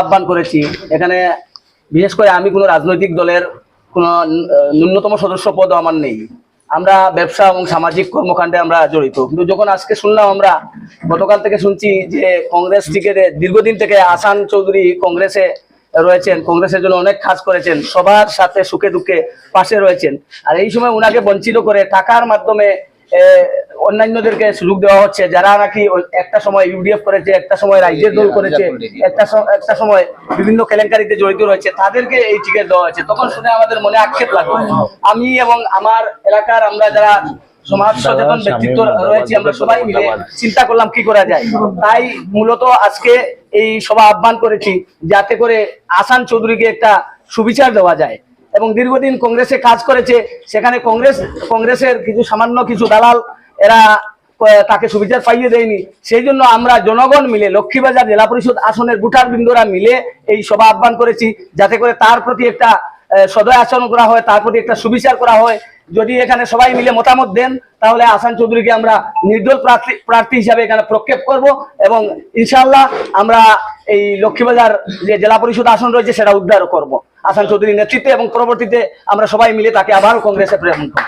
আহ্বান করেছি। এখানে বিশেষ করে আমি কোনো রাজনৈতিক দলের কোনো ন্যূনতম সদস্য পদ আমার নেই। আমরা ব্যবসা এবং সামাজিক কর্মকাণ্ডে আমরা জড়িত। কিন্তু যখন আজকে শুনলাম আমরা, গতকাল থেকে শুনছি যে কংগ্রেস টিকেটে দীর্ঘদিন থেকে আসান চৌধুরী কংগ্রেসে রয়েছেন, কংগ্রেসের জন্য অনেক কাজ করেছেন, সবার সাথে সুখে দুঃখে পাশে রয়েছেন। আর এই সময় উনাকে বঞ্চিত করে টাকার মাধ্যমে অন্যান্যদেরকে সুযোগ দেওয়া হচ্ছে। যারা নাকি একটা সময় ইউডিএফ করেছে একটা সময় রাজ্যের দল করেছে একটা একটা সময় বিভিন্ন কেলেঙ্কারিতে জড়িত রয়েছে তাদেরকে এই টিকিট দেওয়া হয়েছে। তখন শুনে আমাদের মনে আক্ষেপ লাগল। আমি এবং আমার এলাকার আমরা যারা সমাজ সচেতন ব্যক্তিত্ব রয়েছে আমরা সবাই মিলে চিন্তা করলাম কি করা যায়? তাই মূলত আজকে এই সভা আহ্বান করেছি যাতে করে আসান চৌধুরীকে একটা সুবিচার দেওয়া যায়। এবং দীর্ঘদিন কংগ্রেসে কাজ করেছে, সেখানে কংগ্রেস, কংগ্রেসের কিছু সামান্য কিছু দালাল এরা তাকে সুবিচার পাইয়ে দেয়নি। সেই জন্য আমরা জনগণ মিলে, লক্ষ্মীবাজার জেলা পরিষদ আসনের ভোটার বিন্দুরা মিলে এই সভা আহ্বান করেছি, যাতে করে তার প্রতি একটা সদয় আচরণ করা হয়, তার প্রতি একটা সুবিচার করা হয়। যদি এখানে সবাই মিলে মতামত দেন, তাহলে আসান চৌধুরীকে আমরা নির্দল প্রার্থী প্রার্থী হিসাবে এখানে প্রক্ষেপ করব এবং ইনশাল্লাহ আমরা এই লক্ষ্মীবাজার যে জেলা পরিষদ আসন রয়েছে, সেটা উদ্ধার করব। আসান চৌধুরীর নেতৃত্বে এবং পরবর্তীতে আমরা সবাই মিলে তাকে আবারও কংগ্রেসে প্রেরণ করব।